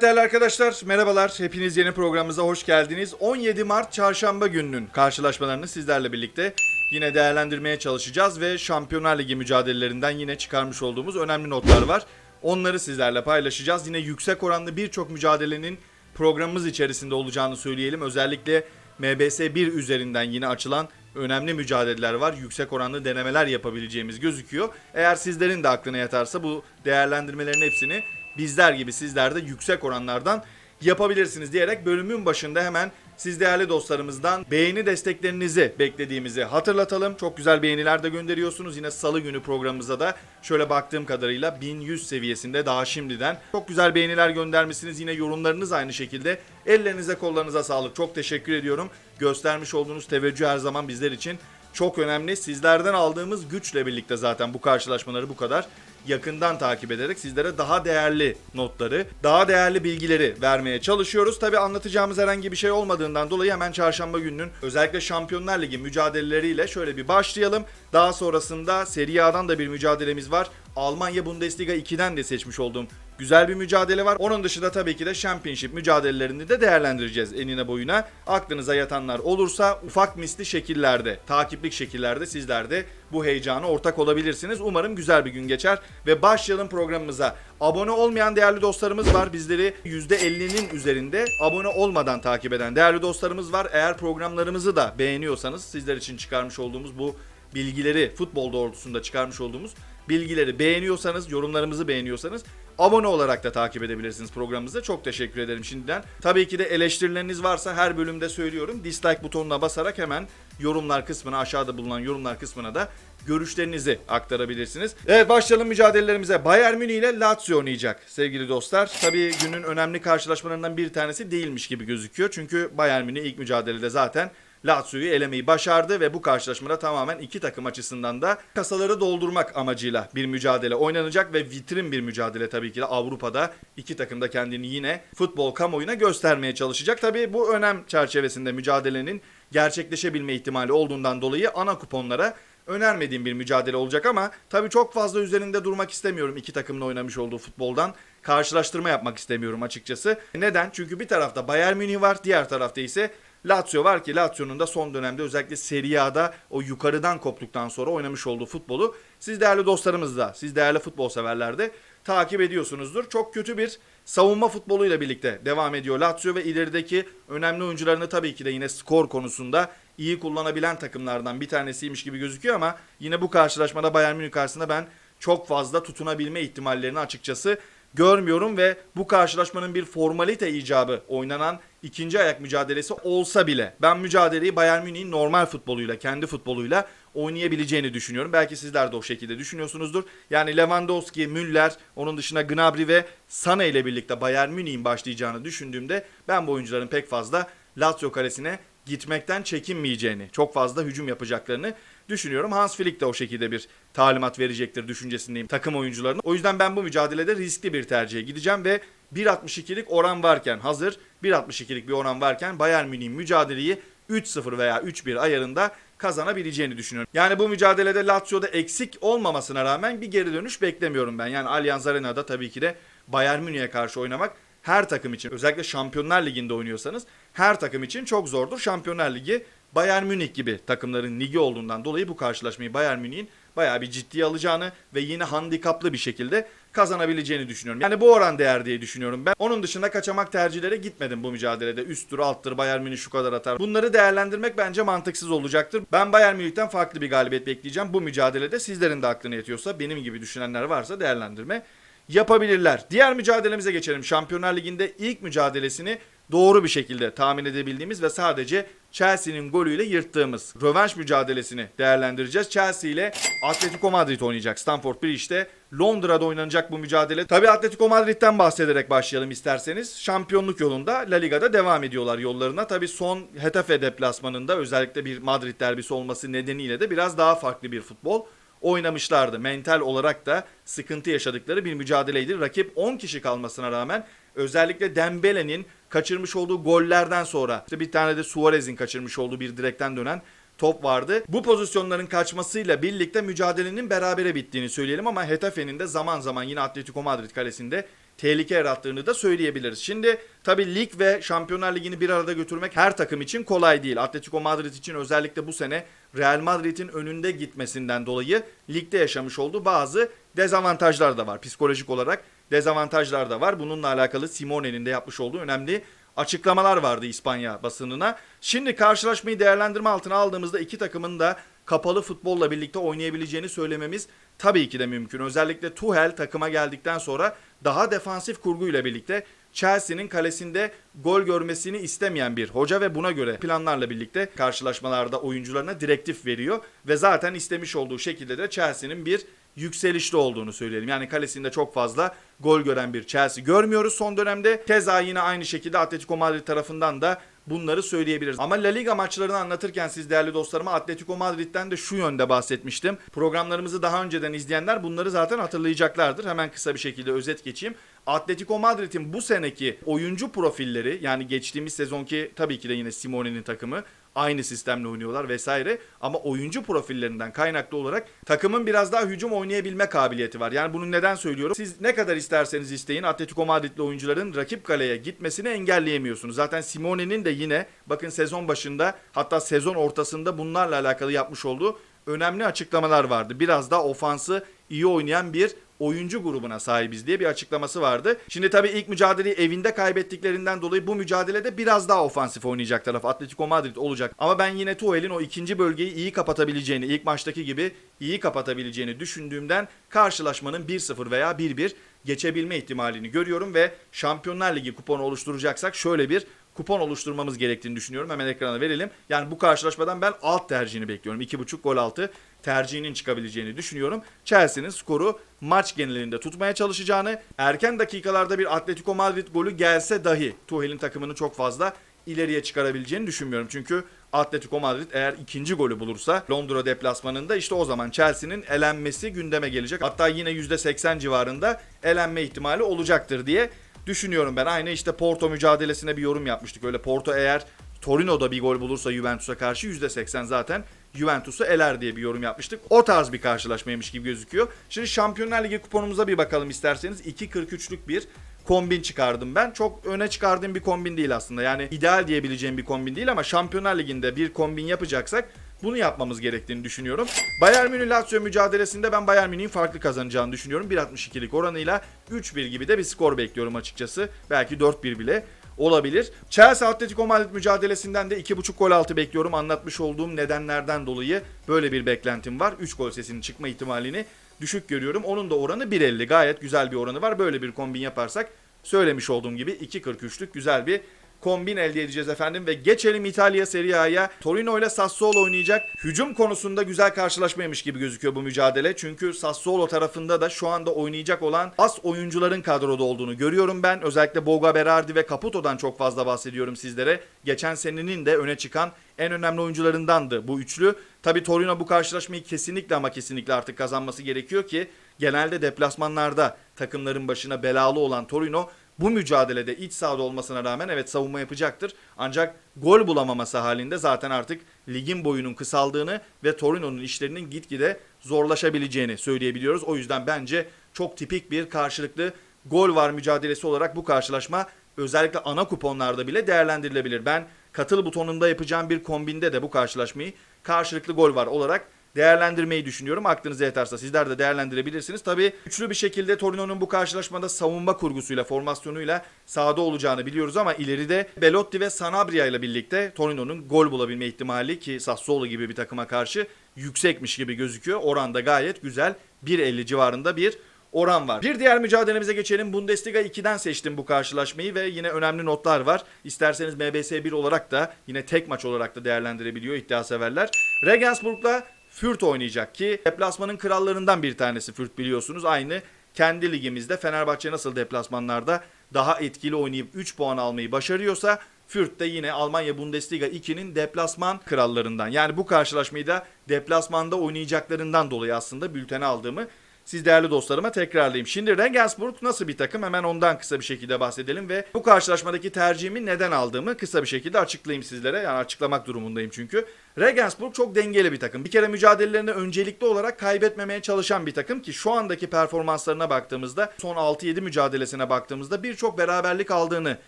Evet değerli arkadaşlar merhabalar. Hepiniz yeni programımıza hoş geldiniz. 17 Mart çarşamba gününün karşılaşmalarını sizlerle birlikte yine değerlendirmeye çalışacağız ve Şampiyonlar Ligi mücadelelerinden yine çıkarmış olduğumuz önemli notlar var. Onları sizlerle paylaşacağız. Yine yüksek oranlı birçok mücadelenin programımız içerisinde olacağını söyleyelim. Özellikle MBS 1 üzerinden yine açılan önemli mücadeleler var. Yüksek oranlı denemeler yapabileceğimiz gözüküyor. Eğer sizlerin de aklına yatarsa bu değerlendirmelerin hepsini bizler gibi sizler de yüksek oranlardan yapabilirsiniz diyerek bölümün başında hemen siz değerli dostlarımızdan beğeni desteklerinizi beklediğimizi hatırlatalım. Çok güzel beğeniler de gönderiyorsunuz. Yine salı günü programımıza da şöyle baktığım kadarıyla 1100 seviyesinde daha şimdiden. Çok güzel beğeniler göndermişsiniz. Yine yorumlarınız aynı şekilde. Ellerinize kollarınıza sağlık. Çok teşekkür ediyorum. Göstermiş olduğunuz teveccüh her zaman bizler için çok önemli. Sizlerden aldığımız güçle birlikte zaten bu karşılaşmaları bu kadar yakından takip ederek sizlere daha değerli notları, daha değerli bilgileri vermeye çalışıyoruz. Tabi anlatacağımız herhangi bir şey olmadığından dolayı hemen çarşamba gününün özellikle Şampiyonlar Ligi mücadeleleriyle şöyle bir başlayalım. Daha sonrasında Serie A'dan da bir mücadelemiz var. Almanya Bundesliga 2'den de seçmiş olduğum güzel bir mücadele var. Onun dışında tabii ki de Championship mücadelelerini de değerlendireceğiz enine boyuna. Aklınıza yatanlar olursa ufak misli şekillerde, takiplik şekillerde sizler de bu heyecana ortak olabilirsiniz. Umarım güzel bir gün geçer ve başlayalım programımıza. Abone olmayan değerli dostlarımız var. Bizleri %50'nin üzerinde abone olmadan takip eden değerli dostlarımız var. Eğer programlarımızı da beğeniyorsanız sizler için çıkarmış olduğumuz bu bilgileri futbol doğrultusunda çıkarmış olduğumuz bilgileri beğeniyorsanız, yorumlarımızı beğeniyorsanız abone olarak da takip edebilirsiniz programımızda. Çok teşekkür ederim şimdiden. Tabii ki de eleştirileriniz varsa her bölümde söylüyorum. Dislike butonuna basarak hemen yorumlar kısmına, aşağıda bulunan yorumlar kısmına da görüşlerinizi aktarabilirsiniz. Evet başlayalım mücadelelerimize. Bayern Münih ile Lazio oynayacak sevgili dostlar. Tabii günün önemli karşılaşmalarından bir tanesi değilmiş gibi gözüküyor. Çünkü Bayern Münih ilk mücadelede zaten Lazio'yu elemeyi başardı ve bu karşılaşmada tamamen iki takım açısından da kasaları doldurmak amacıyla bir mücadele oynanacak ve vitrin bir mücadele tabii ki de Avrupa'da iki takım da kendini yine futbol kamuoyuna göstermeye çalışacak. Tabii bu önem çerçevesinde mücadelenin gerçekleşebilme ihtimali olduğundan dolayı ana kuponlara önermediğim bir mücadele olacak ama tabii çok fazla üzerinde durmak istemiyorum iki takımın oynamış olduğu futboldan. Karşılaştırma yapmak istemiyorum açıkçası. Neden? Çünkü bir tarafta Bayern Münih var, diğer tarafta ise Lazio var ki Lazio'nun da son dönemde özellikle Serie A'da o yukarıdan koptuktan sonra oynamış olduğu futbolu siz değerli dostlarımız da, siz değerli futbol severler de takip ediyorsunuzdur. Çok kötü bir savunma futboluyla birlikte devam ediyor Lazio ve ilerideki önemli oyuncularını tabii ki de yine skor konusunda iyi kullanabilen takımlardan bir tanesiymiş gibi gözüküyor ama yine bu karşılaşmada Bayern Münih karşısında ben çok fazla tutunabilme ihtimallerini açıkçası görmüyorum ve bu karşılaşmanın bir formalite icabı oynanan ikinci ayak mücadelesi olsa bile ben mücadeleyi Bayern Münih'in normal futboluyla, kendi futboluyla oynayabileceğini düşünüyorum. Belki sizler de o şekilde düşünüyorsunuzdur. Yani Lewandowski, Müller, onun dışında Gnabry ve Sana ile birlikte Bayern Münih'in başlayacağını düşündüğümde ben bu oyuncuların pek fazla Lazio kalesine gitmekten çekinmeyeceğini, çok fazla hücum yapacaklarını düşünüyorum. Hans Flick de o şekilde bir talimat verecektir düşüncesindeyim takım oyuncularının. O yüzden ben bu mücadelede riskli bir tercihe gideceğim ve 1.62'lik oran varken hazır 1.62'lik bir oran varken Bayern Münih'in mücadeleyi 3-0 veya 3-1 ayarında kazanabileceğini düşünüyorum. Yani bu mücadelede Lazio'da eksik olmamasına rağmen bir geri dönüş beklemiyorum ben. Yani Allianz Arena'da tabii ki de Bayern Münih'e karşı oynamak her takım için özellikle Şampiyonlar Ligi'nde oynuyorsanız her takım için çok zordur. Şampiyonlar Ligi Bayern Münih gibi takımların ligi olduğundan dolayı bu karşılaşmayı Bayern Münih'in bayağı bir ciddiye alacağını ve yine handikaplı bir şekilde kazanabileceğini düşünüyorum. Yani bu oran değer diye düşünüyorum ben. Onun dışında kaçamak tercihlere gitmedim bu mücadelede. Üsttür, alttır, Bayern Münih şu kadar atar. Bunları değerlendirmek bence mantıksız olacaktır. Ben Bayern Münih'ten farklı bir galibiyet bekleyeceğim. Bu mücadelede sizlerin de aklına yetiyorsa, benim gibi düşünenler varsa değerlendirme yapabilirler. Diğer mücadelemize geçelim. Şampiyonlar Ligi'nde ilk mücadelesini doğru bir şekilde tahmin edebildiğimiz ve sadece Chelsea'nin golüyle yırttığımız rövanş mücadelesini değerlendireceğiz. Chelsea ile Atletico Madrid oynayacak. Stamford Bridge'de Londra'da oynanacak bu mücadele. Tabi Atletico Madrid'den bahsederek başlayalım isterseniz. Şampiyonluk yolunda La Liga'da devam ediyorlar yollarına. Tabi son Hetafe deplasmanında özellikle bir Madrid derbisi olması nedeniyle de biraz daha farklı bir futbol oynamışlardı. Mental olarak da sıkıntı yaşadıkları bir mücadeleydi. Rakip 10 kişi kalmasına rağmen özellikle Dembele'nin kaçırmış olduğu gollerden sonra işte bir tane de Suarez'in kaçırmış olduğu bir direkten dönen top vardı. Bu pozisyonların kaçmasıyla birlikte mücadelenin berabere bittiğini söyleyelim ama Hetafe'nin de zaman zaman yine Atletico Madrid kalesinde tehlike yarattığını da söyleyebiliriz. Şimdi tabii lig ve Şampiyonlar Ligi'ni bir arada götürmek her takım için kolay değil. Atletico Madrid için özellikle bu sene Real Madrid'in önünde gitmesinden dolayı ligde yaşamış olduğu bazı dezavantajlar da var. Psikolojik olarak dezavantajlar da var. Bununla alakalı Simone'nin de yapmış olduğu önemli açıklamalar vardı İspanya basınına. Şimdi karşılaşmayı değerlendirme altına aldığımızda iki takımın da kapalı futbolla birlikte oynayabileceğini söylememiz tabii ki de mümkün. Özellikle Tuchel takıma geldikten sonra daha defansif kurguyla birlikte Chelsea'nin kalesinde gol görmesini istemeyen bir hoca ve buna göre planlarla birlikte karşılaşmalarda oyuncularına direktif veriyor ve zaten istemiş olduğu şekilde de Chelsea'nin bir yükselişte olduğunu söyleyelim. Yani kalesinde çok fazla gol gören bir Chelsea görmüyoruz son dönemde. Keza yine aynı şekilde Atletico Madrid tarafından da bunları söyleyebiliriz. Ama La Liga maçlarını anlatırken siz değerli dostlarıma Atletico Madrid'den de şu yönde bahsetmiştim. Programlarımızı daha önceden izleyenler bunları zaten hatırlayacaklardır. Hemen kısa bir şekilde özet geçeyim. Atletico Madrid'in bu seneki oyuncu profilleri yani geçtiğimiz sezonki tabii ki de yine Simone'nin takımı aynı sistemle oynuyorlar vesaire ama oyuncu profillerinden kaynaklı olarak takımın biraz daha hücum oynayabilme kabiliyeti var. Yani bunu neden söylüyorum? Siz ne kadar isterseniz isteyin Atletico Madrid'li oyuncuların rakip kaleye gitmesini engelleyemiyorsunuz. Zaten Simone'nin de yine bakın sezon başında hatta sezon ortasında bunlarla alakalı yapmış olduğu önemli açıklamalar vardı. Biraz daha ofansı iyi oynayan bir oyuncu grubuna sahibiz diye bir açıklaması vardı. Şimdi tabii ilk mücadeleyi evinde kaybettiklerinden dolayı bu mücadelede biraz daha ofansif oynayacak taraf Atletico Madrid olacak. Ama ben yine Tuchel'in o ikinci bölgeyi iyi kapatabileceğini, ilk maçtaki gibi iyi kapatabileceğini düşündüğümden karşılaşmanın 1-0 veya 1-1 geçebilme ihtimalini görüyorum ve Şampiyonlar Ligi kuponu oluşturacaksak şöyle bir kupon oluşturmamız gerektiğini düşünüyorum. Hemen ekrana verelim. Yani bu karşılaşmadan ben alt tercihini bekliyorum. 2.5 gol altı tercihinin çıkabileceğini düşünüyorum. Chelsea'nin skoru maç genelinde tutmaya çalışacağını, erken dakikalarda bir Atletico Madrid golü gelse dahi Tuchel'in takımını çok fazla ileriye çıkarabileceğini düşünmüyorum. Çünkü Atletico Madrid eğer ikinci golü bulursa Londra deplasmanında işte o zaman Chelsea'nin elenmesi gündeme gelecek. Hatta yine %80 civarında elenme ihtimali olacaktır diye düşünüyorum ben. Aynı işte Porto mücadelesine bir yorum yapmıştık. Öyle Porto eğer Torino'da bir gol bulursa Juventus'a karşı %80 zaten Juventus'u eler diye bir yorum yapmıştık. O tarz bir karşılaşmaymış gibi gözüküyor. Şimdi Şampiyonlar Ligi kuponumuza bir bakalım isterseniz. 2.43'lük bir kombin çıkardım ben. Çok öne çıkardığım bir kombin değil aslında. Yani ideal diyebileceğim bir kombin değil ama Şampiyonlar Ligi'nde bir kombin yapacaksak bunu yapmamız gerektiğini düşünüyorum. Bayern Münih Lazio mücadelesinde ben Bayern Münih'in farklı kazanacağını düşünüyorum. 1.62'lik oranıyla 3-1 gibi de bir skor bekliyorum açıkçası. Belki 4-1 bile olabilir. Chelsea Atletico Madrid mücadelesinden de 2.5 gol altı bekliyorum. Anlatmış olduğum nedenlerden dolayı böyle bir beklentim var. 3 gol sesinin çıkma ihtimalini düşük görüyorum. Onun da oranı 1.50. Gayet güzel bir oranı var. Böyle bir kombin yaparsak söylemiş olduğum gibi 2.43'lük güzel bir kombin elde edeceğiz efendim ve geçelim İtalya Serie A'ya. Torino ile Sassuolo oynayacak. Hücum konusunda güzel karşılaşmaymış gibi gözüküyor bu mücadele. Çünkü Sassuolo tarafında da şu anda oynayacak olan as oyuncuların kadroda olduğunu görüyorum ben. Özellikle Boga Berardi ve Caputo'dan çok fazla bahsediyorum sizlere. Geçen senenin de öne çıkan en önemli oyuncularındandı bu üçlü. Tabi Torino bu karşılaşmayı kesinlikle ama kesinlikle artık kazanması gerekiyor ki genelde deplasmanlarda takımların başına belalı olan Torino bu mücadelede iç sahada olmasına rağmen evet savunma yapacaktır. Ancak gol bulamaması halinde zaten artık ligin boyunun kısaldığını ve Torino'nun işlerinin gitgide zorlaşabileceğini söyleyebiliyoruz. O yüzden bence çok tipik bir karşılıklı gol var mücadelesi olarak bu karşılaşma özellikle ana kuponlarda bile değerlendirilebilir. Ben katıl butonunda yapacağım bir kombinde de bu karşılaşmayı karşılıklı gol var olarak değerlendirmeyi düşünüyorum. Aklınıza yatarsa sizler de değerlendirebilirsiniz. Tabii güçlü bir şekilde Torino'nun bu karşılaşmada savunma kurgusuyla, formasyonuyla sahada olacağını biliyoruz ama ileride Belotti ve Sanabria ile birlikte Torino'nun gol bulabilme ihtimali ki Sassuolo gibi bir takıma karşı yüksekmiş gibi gözüküyor. Oranda gayet güzel. 1.50 civarında bir oran var. Bir diğer mücadelemize geçelim. Bundesliga 2'den seçtim bu karşılaşmayı ve yine önemli notlar var. İsterseniz MBS 1 olarak da yine tek maç olarak da değerlendirebiliyor iddia severler. Regensburg'la Fürt oynayacak ki deplasmanın krallarından bir tanesi Fürt biliyorsunuz. Aynı kendi ligimizde Fenerbahçe nasıl deplasmanlarda daha etkili oynayıp 3 puan almayı başarıyorsa Fürt de yine Almanya Bundesliga 2'nin deplasman krallarından. Yani bu karşılaşmayı da deplasmanda oynayacaklarından dolayı aslında bültene aldığımı siz değerli dostlarıma tekrarlayayım. Şimdi Regensburg nasıl bir takım hemen ondan kısa bir şekilde bahsedelim ve bu karşılaşmadaki tercihimi neden aldığımı kısa bir şekilde açıklayayım sizlere. Yani açıklamak durumundayım çünkü. Regensburg çok dengeli bir takım. Bir kere mücadelelerini öncelikli olarak kaybetmemeye çalışan bir takım ki şu andaki performanslarına baktığımızda son 6-7 mücadelesine baktığımızda birçok beraberlik aldığını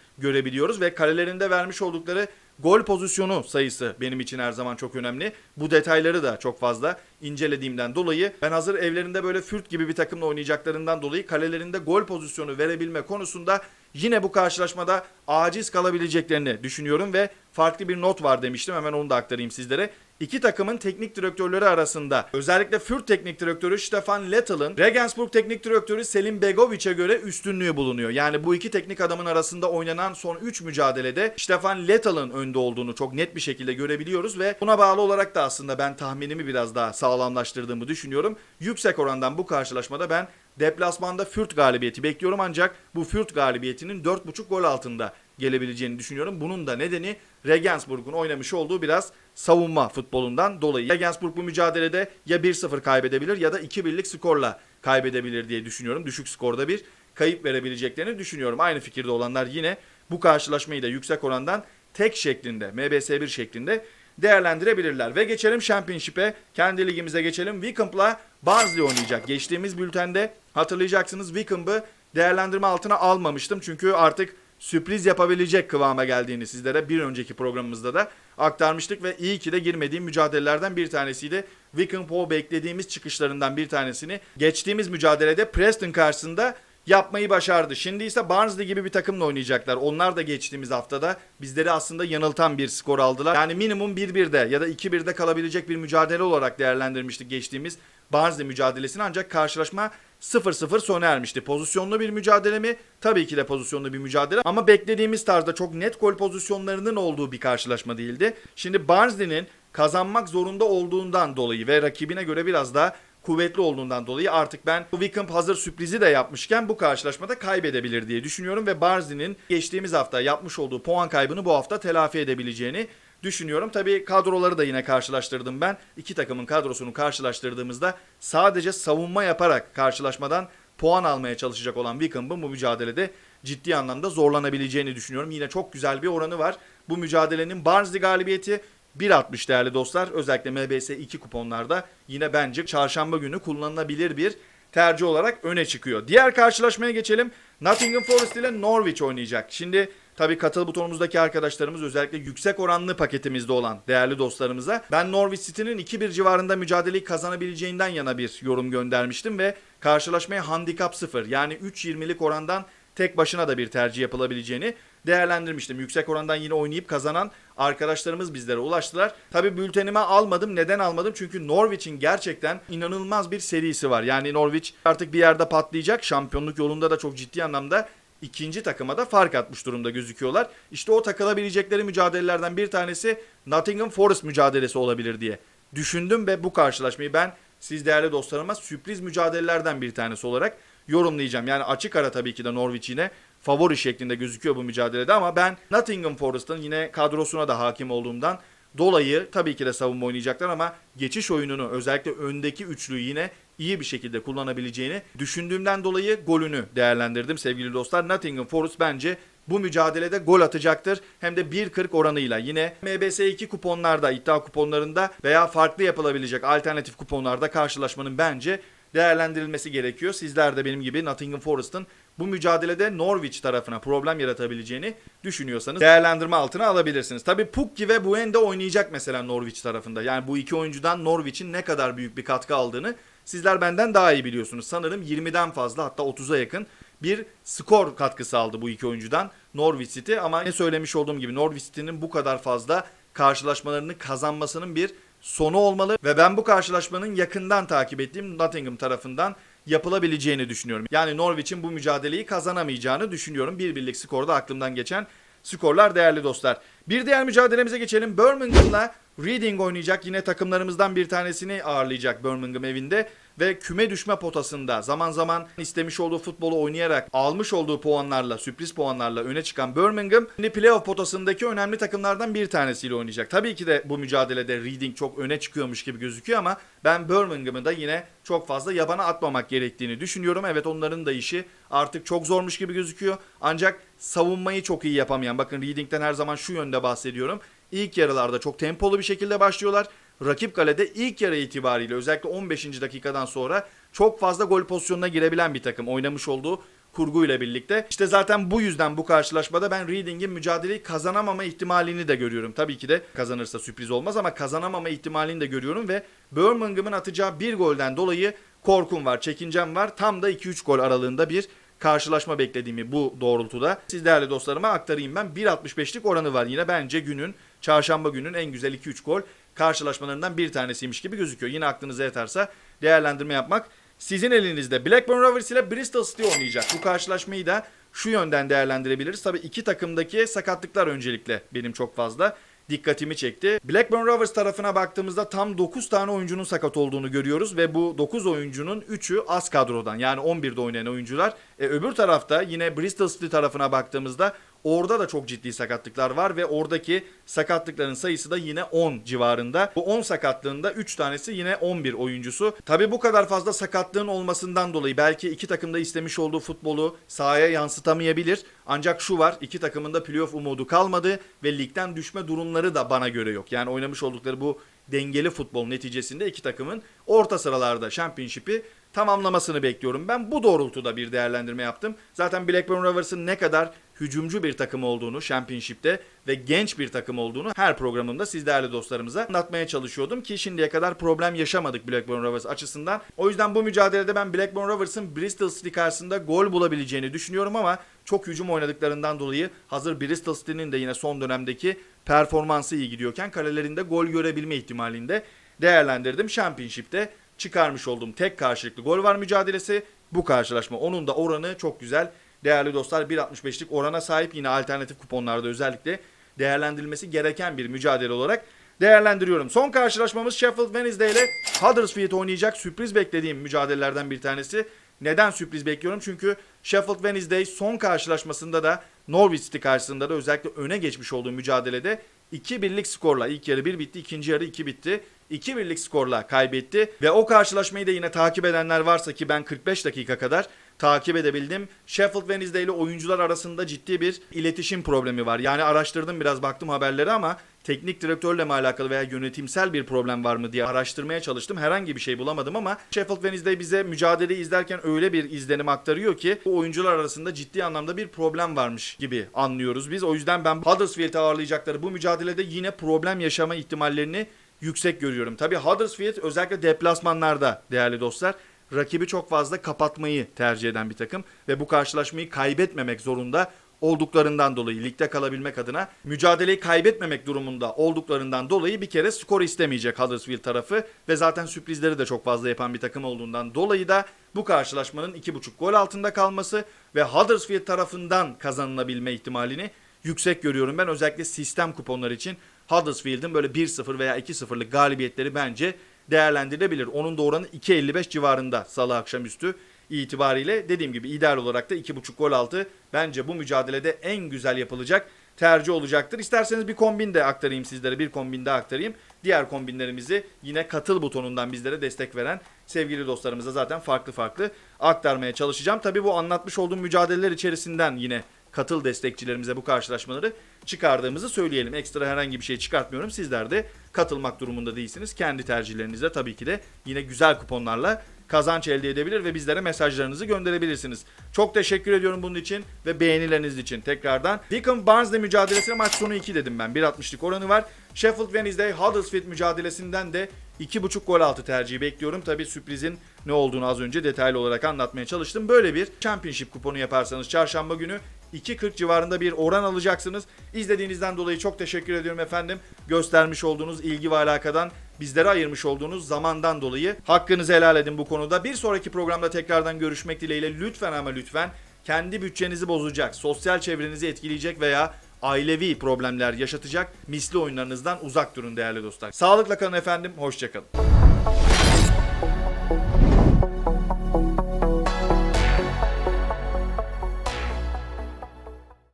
görebiliyoruz ve kalelerinde vermiş oldukları gol pozisyonu sayısı benim için her zaman çok önemli. Bu detayları da çok fazla incelediğimden dolayı ben hazır evlerinde böyle Fürt gibi bir takımla oynayacaklarından dolayı kalelerinde gol pozisyonu verebilme konusunda yine bu karşılaşmada aciz kalabileceklerini düşünüyorum ve farklı bir not var demiştim. Hemen onu da aktarayım sizlere. İki takımın teknik direktörleri arasında özellikle Fürt teknik direktörü Stefan Lettel'ın Regensburg teknik direktörü Selim Begovic'e göre üstünlüğü bulunuyor. Yani bu iki teknik adamın arasında oynanan son 3 mücadelede Stefan Lettel'ın önde olduğunu çok net bir şekilde görebiliyoruz ve buna bağlı olarak da aslında ben tahminimi biraz daha sağlamlaştırdığımı düşünüyorum. Yüksek orandan bu karşılaşmada ben deplasmanda Fürt galibiyeti bekliyorum ancak bu Fürt galibiyetinin 4.5 gol altında gelebileceğini düşünüyorum. Bunun da nedeni Regensburg'un oynamış olduğu biraz savunma futbolundan dolayı. Regensburg bu mücadelede ya 1-0 kaybedebilir ya da 2-1'lik skorla kaybedebilir diye düşünüyorum. Düşük skorda bir kayıp verebileceklerini düşünüyorum. Aynı fikirde olanlar yine bu karşılaşmayı da yüksek orandan tek şeklinde, MBS1 şeklinde değerlendirebilirler. Ve geçelim Championship'e. Kendi ligimize geçelim. Wickham'la Barnsley oynayacak. Geçtiğimiz bültende hatırlayacaksınız Wickham'ı değerlendirme altına almamıştım. Çünkü artık sürpriz yapabilecek kıvama geldiğini sizlere bir önceki programımızda da aktarmıştık ve iyi ki de girmediğim mücadelelerden bir tanesiydi. Wickham o beklediğimiz çıkışlarından bir tanesini geçtiğimiz mücadelede Preston karşısında yapmayı başardı. Şimdi ise Barnsley gibi bir takımla oynayacaklar. Onlar da geçtiğimiz haftada bizleri aslında yanıltan bir skor aldılar. Yani minimum 1-1'de ya da 2-1'de kalabilecek bir mücadele olarak değerlendirmiştik geçtiğimiz Barnsley mücadelesini ancak karşılaşma 0-0 sona ermişti. Pozisyonlu bir mücadele mi? Tabii ki de pozisyonlu bir mücadele ama beklediğimiz tarzda çok net gol pozisyonlarının olduğu bir karşılaşma değildi. Şimdi Barnsley'nin kazanmak zorunda olduğundan dolayı ve rakibine göre biraz daha kuvvetli olduğundan dolayı artık ben Wickham hazır sürprizi de yapmışken bu karşılaşmada kaybedebilir diye düşünüyorum ve Barnsley'nin geçtiğimiz hafta yapmış olduğu puan kaybını bu hafta telafi edebileceğini düşünüyorum. Tabii kadroları da yine karşılaştırdım ben. İki takımın kadrosunu karşılaştırdığımızda sadece savunma yaparak karşılaşmadan puan almaya çalışacak olan Wickham'ın bu mücadelede ciddi anlamda zorlanabileceğini düşünüyorum. Yine çok güzel bir oranı var. Bu mücadelenin Barnsley galibiyeti 1.60 değerli dostlar. Özellikle MBS 2 kuponlarda yine bence çarşamba günü kullanılabilir bir tercih olarak öne çıkıyor. Diğer karşılaşmaya geçelim. Nottingham Forest ile Norwich oynayacak. Şimdi tabii katıl butonumuzdaki arkadaşlarımız özellikle yüksek oranlı paketimizde olan değerli dostlarımıza ben Norwich City'nin 2-1 civarında mücadeleyi kazanabileceğinden yana bir yorum göndermiştim ve karşılaşmaya handikap 0 yani 3.20'lik orandan tek başına da bir tercih yapılabileceğini değerlendirmiştim. Yüksek orandan yine oynayıp kazanan arkadaşlarımız bizlere ulaştılar. Tabi bültenime almadım. Neden almadım? Çünkü Norwich'in gerçekten inanılmaz bir serisi var. Yani Norwich artık bir yerde patlayacak. Şampiyonluk yolunda da çok ciddi anlamda ikinci takıma da fark atmış durumda gözüküyorlar. İşte o takılabilecekleri mücadelelerden bir tanesi Nottingham Forest mücadelesi olabilir diye düşündüm ve bu karşılaşmayı ben siz değerli dostlarıma sürpriz mücadelelerden bir tanesi olarak yorumlayacağım. Yani açık ara tabii ki de Norwich yine favori şeklinde gözüküyor bu mücadelede ama ben Nottingham Forest'ın yine kadrosuna da hakim olduğumdan dolayı tabii ki de savunma oynayacaklar ama geçiş oyununu özellikle öndeki üçlüyü yine iyi bir şekilde kullanabileceğini düşündüğümden dolayı golünü değerlendirdim sevgili dostlar. Nottingham Forest bence bu mücadelede gol atacaktır. Hem de 1.40 oranıyla yine MBS2 kuponlarda, iddia kuponlarında veya farklı yapılabilecek alternatif kuponlarda karşılaşmanın bence değerlendirilmesi gerekiyor. Sizler de benim gibi Nottingham Forest'ın bu mücadelede Norwich tarafına problem yaratabileceğini düşünüyorsanız değerlendirme altına alabilirsiniz. Tabi Pukki ve Buende oynayacak mesela Norwich tarafında. Yani bu iki oyuncudan Norwich'in ne kadar büyük bir katkı aldığını sizler benden daha iyi biliyorsunuz. Sanırım 20'den fazla hatta 30'a yakın bir skor katkısı aldı bu iki oyuncudan Norwich City ama ne söylemiş olduğum gibi Norwich City'nin bu kadar fazla karşılaşmalarını kazanmasının bir sonu olmalı ve ben bu karşılaşmanın yakından takip ettiğim Nottingham tarafından yapılabileceğini düşünüyorum. Yani Norwich'in bu mücadeleyi kazanamayacağını düşünüyorum. Bir birlik skorda aklımdan geçen skorlar değerli dostlar. Bir diğer mücadelemize geçelim. Birmingham'la Reading oynayacak. Yine takımlarımızdan bir tanesini ağırlayacak Birmingham evinde. Ve küme düşme potasında zaman zaman istemiş olduğu futbolu oynayarak almış olduğu puanlarla, sürpriz puanlarla öne çıkan Birmingham şimdi playoff potasındaki önemli takımlardan bir tanesiyle oynayacak. Tabii ki de bu mücadelede Reading çok öne çıkıyormuş gibi gözüküyor ama ben Birmingham'ı da yine çok fazla yabana atmamak gerektiğini düşünüyorum. Evet onların da işi artık çok zormuş gibi gözüküyor. Ancak savunmayı çok iyi yapamayan, bakın Reading'den her zaman şu yönde bahsediyorum. İlk yarılarda çok tempolu bir şekilde başlıyorlar. Rakip kalede ilk yarı itibariyle özellikle 15. dakikadan sonra çok fazla gol pozisyonuna girebilen bir takım oynamış olduğu kurguyla birlikte. İşte zaten bu yüzden bu karşılaşmada ben Reading'in mücadeleyi kazanamama ihtimalini de görüyorum. Tabii ki de kazanırsa sürpriz olmaz ama kazanamama ihtimalini de görüyorum ve Birmingham'ın atacağı bir golden dolayı korkum var, çekincem var. Tam da 2-3 gol aralığında bir karşılaşma beklediğimi bu doğrultuda siz değerli dostlarıma aktarayım ben. 1.65'lik oranı var yine bence günün çarşamba günün en güzel 2-3 gol karşılaşmalarından bir tanesiymiş gibi gözüküyor. Yine aklınıza yatarsa değerlendirme yapmak sizin elinizde. Blackburn Rovers ile Bristol City oynayacak. Bu karşılaşmayı da şu yönden değerlendirebiliriz. Tabii iki takımdaki sakatlıklar öncelikle benim çok fazla dikkatimi çekti. Blackburn Rovers tarafına baktığımızda tam 9 tane oyuncunun sakat olduğunu görüyoruz ve bu 9 oyuncunun 3'ü az kadrodan yani 11'de oynayan oyuncular. E, öbür tarafta yine Bristol City tarafına baktığımızda orada da çok ciddi sakatlıklar var ve oradaki sakatlıkların sayısı da yine 10 civarında. Bu 10 sakatlığında 3 tanesi yine 11 oyuncusu. Tabi bu kadar fazla sakatlığın olmasından dolayı belki iki takımda istemiş olduğu futbolu sahaya yansıtamayabilir. Ancak şu var iki takımın da playoff umudu kalmadı ve ligden düşme durumları da bana göre yok. Yani oynamış oldukları bu dengeli futbol neticesinde iki takımın orta sıralarda Championship'i tamamlamasını bekliyorum. Ben bu doğrultuda bir değerlendirme yaptım. Zaten Blackburn Rovers'ın ne kadar hücumcu bir takım olduğunu Championship'te ve genç bir takım olduğunu her programımda siz değerli dostlarımıza anlatmaya çalışıyordum ki şimdiye kadar problem yaşamadık Blackburn Rovers açısından. O yüzden bu mücadelede ben Blackburn Rovers'ın Bristol City karşısında gol bulabileceğini düşünüyorum ama çok hücum oynadıklarından dolayı hazır Bristol City'nin de yine son dönemdeki performansı iyi gidiyorken kalelerinde gol görebilme ihtimalinde değerlendirdim. Championship'te çıkarmış olduğum tek karşılıklı gol var mücadelesi. Bu karşılaşma onun da oranı çok güzel. Değerli dostlar 1.65'lik orana sahip yine alternatif kuponlarda özellikle değerlendirilmesi gereken bir mücadele olarak değerlendiriyorum. Son karşılaşmamız Sheffield Wednesday ile Huddersfield oynayacak. Sürpriz beklediğim mücadelelerden bir tanesi. Neden sürpriz bekliyorum? Çünkü Sheffield Wednesday son karşılaşmasında da Norwich City karşısında da özellikle öne geçmiş olduğu mücadelede 2-1'lik skorla ilk yarı 1 bitti, ikinci yarı 2 bitti. 2-1'lik skorla kaybetti ve o karşılaşmayı da yine takip edenler varsa ki ben 45 dakika kadar takip edebildim. Sheffield Wednesday ile oyuncular arasında ciddi bir iletişim problemi var. Yani araştırdım biraz baktım haberlere ama teknik direktörle mi alakalı veya yönetimsel bir problem var mı diye araştırmaya çalıştım. Herhangi bir şey bulamadım ama Sheffield Wednesday bize mücadeleyi izlerken öyle bir izlenim aktarıyor ki bu oyuncular arasında ciddi anlamda bir problem varmış gibi anlıyoruz biz. O yüzden ben Huddersfield'i ağırlayacakları bu mücadelede yine problem yaşama ihtimallerini yüksek görüyorum. Tabii Huddersfield özellikle deplasmanlarda değerli dostlar rakibi çok fazla kapatmayı tercih eden bir takım ve bu karşılaşmayı kaybetmemek zorunda olduklarından dolayı ligde kalabilmek adına mücadeleyi kaybetmemek durumunda olduklarından dolayı bir kere skor istemeyecek Huddersfield tarafı ve zaten sürprizleri de çok fazla yapan bir takım olduğundan dolayı da bu karşılaşmanın 2.5 gol altında kalması ve Huddersfield tarafından kazanılabilme ihtimalini yüksek görüyorum ben özellikle sistem kuponları için Huddersfield'in böyle 1-0 veya 2-0'lık galibiyetleri bence değerlendirilebilir. Onun da oranı 2.55 civarında salı akşamüstü itibariyle dediğim gibi ideal olarak da 2.5 gol altı bence bu mücadelede en güzel yapılacak tercih olacaktır. İsterseniz bir kombin de aktarayım sizlere bir kombin daha aktarayım. Diğer kombinlerimizi yine katıl butonundan bizlere destek veren sevgili dostlarımıza zaten farklı farklı aktarmaya çalışacağım. Tabi bu anlatmış olduğum mücadeleler içerisinden yine katıl destekçilerimize bu karşılaşmaları çıkardığımızı söyleyelim. Ekstra herhangi bir şey çıkartmıyorum. Sizler de katılmak durumunda değilsiniz. Kendi tercihlerinizle tabii ki de yine güzel kuponlarla kazanç elde edebilir ve bizlere mesajlarınızı gönderebilirsiniz. Çok teşekkür ediyorum bunun için ve beğenileriniz için tekrardan. Deacon Barnes'le mücadelesine maç sonu 2 dedim ben. 1.60'lık oranı var. Sheffield Wednesday Huddersfield mücadelesinden de 2.5 gol altı tercihi bekliyorum. Tabii sürprizin ne olduğunu az önce detaylı olarak anlatmaya çalıştım. Böyle bir Championship kuponu yaparsanız çarşamba günü 2.40 civarında bir oran alacaksınız. İzlediğinizden dolayı çok teşekkür ediyorum efendim. Göstermiş olduğunuz ilgi ve alakadan bizlere ayırmış olduğunuz zamandan dolayı hakkınızı helal edin bu konuda. Bir sonraki programda tekrardan görüşmek dileğiyle lütfen ama lütfen kendi bütçenizi bozacak, sosyal çevrenizi etkileyecek veya ailevi problemler yaşatacak misli oyunlarınızdan uzak durun değerli dostlar. Sağlıkla kalın efendim, hoşçakalın.